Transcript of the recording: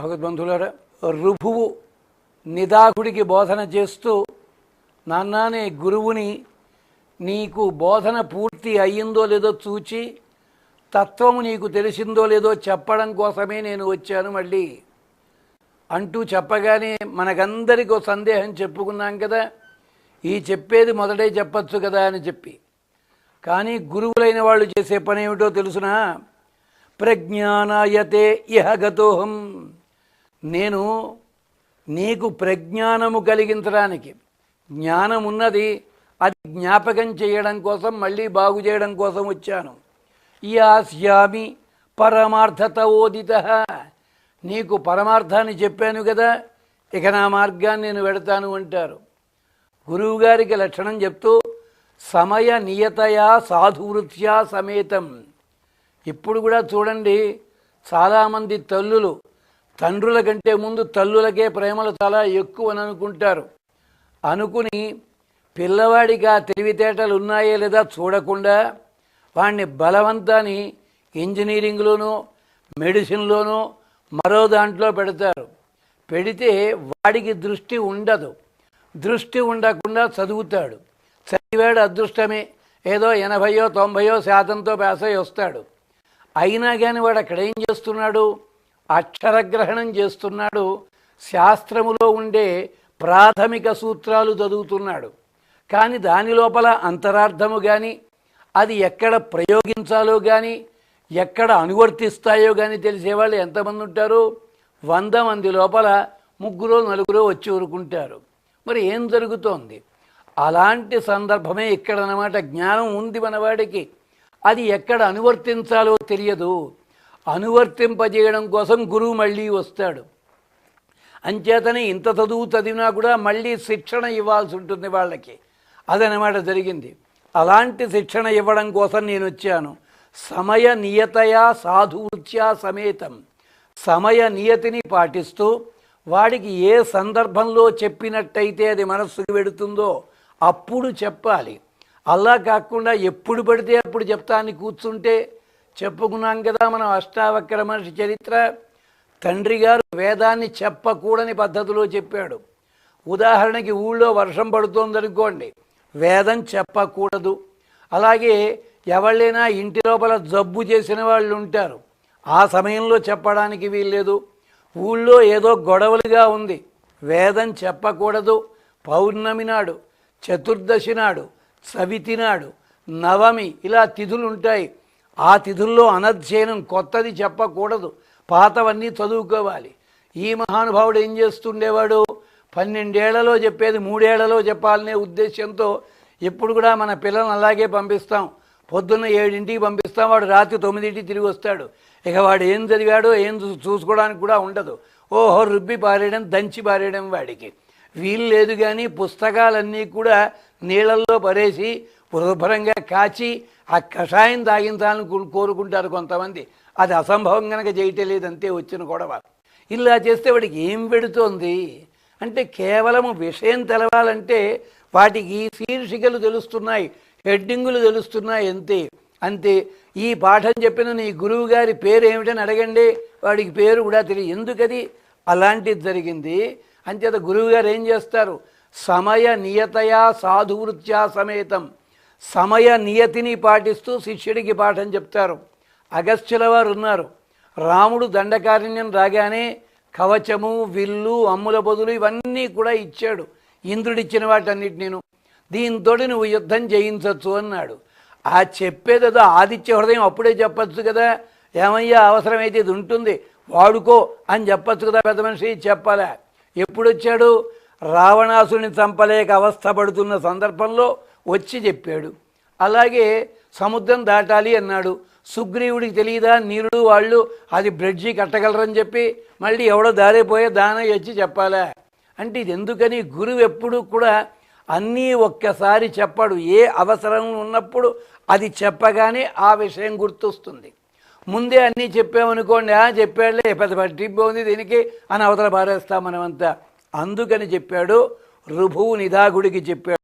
భగవద్బంధులారా రుభువు నిదాకుడికి బోధన చేస్తూ నాన్నానే గురువుని నీకు బోధన పూర్తి అయ్యిందో లేదో చూచి తత్వము నీకు తెలిసిందో లేదో చెప్పడం కోసమే నేను వచ్చాను మళ్ళీ. అంటూ చెప్పగానే మనకందరికి ఒక సందేహం చెప్పుకున్నాం కదా ఈ చెప్పేది మొదటే చెప్పచ్చు కదా అని చెప్పి. కానీ గురువులైన వాళ్ళు చేసే పని ఏమిటో తెలుసునా? ప్రజ్ఞానాయతే ఇహ గతోహం. నేను నీకు ప్రజ్ఞానము కలిగించడానికి. జ్ఞానం ఉన్నది అది జ్ఞాపకం చేయడం కోసం మళ్ళీ బాగు చేయడం కోసం వచ్చాను. యాస్యామి పరమార్థత ఓదిత నీకు పరమార్థాన్ని చెప్పాను కదా ఇక నా మార్గాన్ని నేను వెడతాను అంటారు. గురువుగారికి లక్షణం చెప్తూ సమయ నియతయా సాధువృత్యా సమేతం. ఇప్పుడు కూడా చూడండి చాలామంది తల్లులు తండ్రుల కంటే ముందు తల్లులకే ప్రేమలు చాలా ఎక్కువ అని అనుకుంటారు. అనుకుని పిల్లవాడికి ఆ తెలివితేటలు ఉన్నాయో లేదా చూడకుండా వాడిని బలవంతాన్ని ఇంజనీరింగ్లోనూ మెడిసిన్లోనూ మరో దాంట్లో పెడతారు. పెడితే వాడికి దృష్టి ఉండదు. దృష్టి ఉండకుండా చదువుతాడు. చదివాడు అదృష్టమే. ఏదో ఎనభయో తొంభయో శాతంతో పాస్ అయి వస్తాడు. అయినా కానీ వాడు అక్కడ ఏం చేస్తున్నాడు? అక్షరగ్రహణం చేస్తున్నాడు. శాస్త్రములో ఉండే ప్రాథమిక సూత్రాలు చదువుతున్నాడు. కానీ దాని లోపల అంతరార్థము కానీ అది ఎక్కడ ప్రయోగించాలో కానీ ఎక్కడ అనువర్తిస్తాయో కానీ తెలిసేవాళ్ళు ఎంతమంది ఉంటారు? వంద మంది లోపల ముగ్గురు నలుగురు వచ్చి ఊరుకుంటారు. మరి ఏం జరుగుతోంది? అలాంటి సందర్భమే ఇక్కడ అన్నమాట జ్ఞానం ఉంది మనవాడికి. అది ఎక్కడ అనువర్తించాలో తెలియదు. అనువర్తింపజేయడం కోసం గురువు మళ్ళీ వస్తాడు. అంచేతనే ఇంత చదువు చదివినా కూడా మళ్ళీ శిక్షణ ఇవ్వాల్సి ఉంటుంది వాళ్ళకి. అదనమాట జరిగింది. అలాంటి శిక్షణ ఇవ్వడం కోసం నేను వచ్చాను. సమయ నియతయా సాధువృత్యా సమేతం. సమయ నియతిని పాటిస్తూ వాడికి ఏ సందర్భంలో చెప్పినట్టయితే అది మనస్సుకు వెడుతుందో అప్పుడు చెప్పాలి. అలా కాకుండా ఎప్పుడు పడితే అప్పుడు చెప్తాన్ని కూర్చుంటే చెప్పుకున్నాం కదా మనం అష్టావక్ర మనిషి చరిత్ర. తండ్రి గారు వేదాన్ని చెప్పకూడని పద్ధతిలో చెప్పాడు. ఉదాహరణకి ఊళ్ళో వర్షం పడుతోందనుకోండి వేదం చెప్పకూడదు. అలాగే ఎవళ్ళైనా ఇంటి లోపల జబ్బు చేసిన వాళ్ళు ఉంటారు. ఆ సమయంలో చెప్పడానికి వీల్లేదు. ఊళ్ళో ఏదో గొడవలుగా ఉంది. వేదం చెప్పకూడదు. పౌర్ణమి నాడు చతుర్దశి నాడు సవితి నాడు నవమి ఇలా తిథులు ఉంటాయి ఆ తిథుల్లో అనధ్యయనం కొత్తది చెప్పకూడదు. పాతవన్నీ చదువుకోవాలి. ఈ మహానుభావుడు ఏం చేస్తుండేవాడు? పన్నెండేళ్ళలో చెప్పేది మూడేళ్ళలో చెప్పాలనే ఉద్దేశంతో ఎప్పుడు కూడా మన పిల్లల్ని అలాగే పంపిస్తాం. పొద్దున్న ఏడింటికి పంపిస్తాం వాడు రాత్రి తొమ్మిదింటికి తిరిగి వస్తాడు. ఇక వాడు ఏం చదివాడో ఏం చూసుకోవడానికి కూడా ఉండదు. ఓహో రుబ్బి పారేయడం దంచి పారేయడం వాడికి. వీలు లేదు కానీ పుస్తకాలన్నీ కూడా నీళ్ళల్లో పరేసి శుభ్రంగా కాచి ఆ కషాయం తాగించాలని కోరుకుంటారు కొంతమంది. అది అసంభవం కనుక చేయటం లేదంతే వచ్చిన గొడవ. ఇలా చేస్తే వాడికి ఏం పెడుతోంది? అంటే కేవలము విషయం తెలవాలంటే వాటికి శీర్షికలు తెలుస్తున్నాయి హెడ్డింగులు తెలుస్తున్నాయి అంతే. అంతే. ఈ పాఠం చెప్పిన నీ గురువు గారి పేరు ఏమిటని అడగండి వాడికి పేరు కూడా తెలియదు. ఎందుకది? అలాంటిది జరిగింది. అంచేత గురువు గారు ఏం చేస్తారు? సమయ నియతయా సాధువృత్యా సమేతం. సమయ నియతిని పాటిస్తూ శిష్యుడికి పాఠం చెప్తారు. అగస్త్యుల వారు ఉన్నారు. రాముడు దండకారణ్యం రాగానే కవచము విల్లు అమ్ముల బదులు ఇవన్నీ కూడా ఇచ్చాడు. ఇంద్రుడిచ్చిన వాటన్నిటి నేను. దీంతో నువ్వు యుద్ధం చేయించవచ్చు అన్నాడు. ఆ చెప్పేదేదో ఆదిత్య హృదయం అప్పుడే చెప్పచ్చు కదా. ఏమయ్యా అవసరమైతే ఇది ఉంటుంది. వాడుకో అని చెప్పచ్చు కదా పెద్ద మనిషి చెప్పాలా. ఎప్పుడొచ్చాడు? రావణాసుని చంపలేక అవస్థపడుతున్న సందర్భంలో వచ్చి చెప్పాడు. అలాగే సముద్రం దాటాలి అన్నాడు. సుగ్రీవుడికి తెలియదా? నీరుడు వాళ్ళు అది బ్రిడ్జి కట్టగలరని చెప్పి మళ్ళీ ఎవడో దారిపోయే దాన వచ్చి చెప్పాలా? అంటే ఇది ఎందుకని గురువు ఎప్పుడు కూడా అన్నీ ఒక్కసారి చెప్పాడు. ఏ అవసరం ఉన్నప్పుడు అది చెప్పగానే ఆ విషయం గుర్తొస్తుంది. ముందే అన్నీ చెప్పామనుకోండి ఆ చెప్పాడులే పెద్ద పట్టింపు ఉంది దీనికి అని అవతల పారేస్తాం మనమంతా. అందుకని చెప్పాడు రుభువు నిదాగుడికి చెప్పాడు.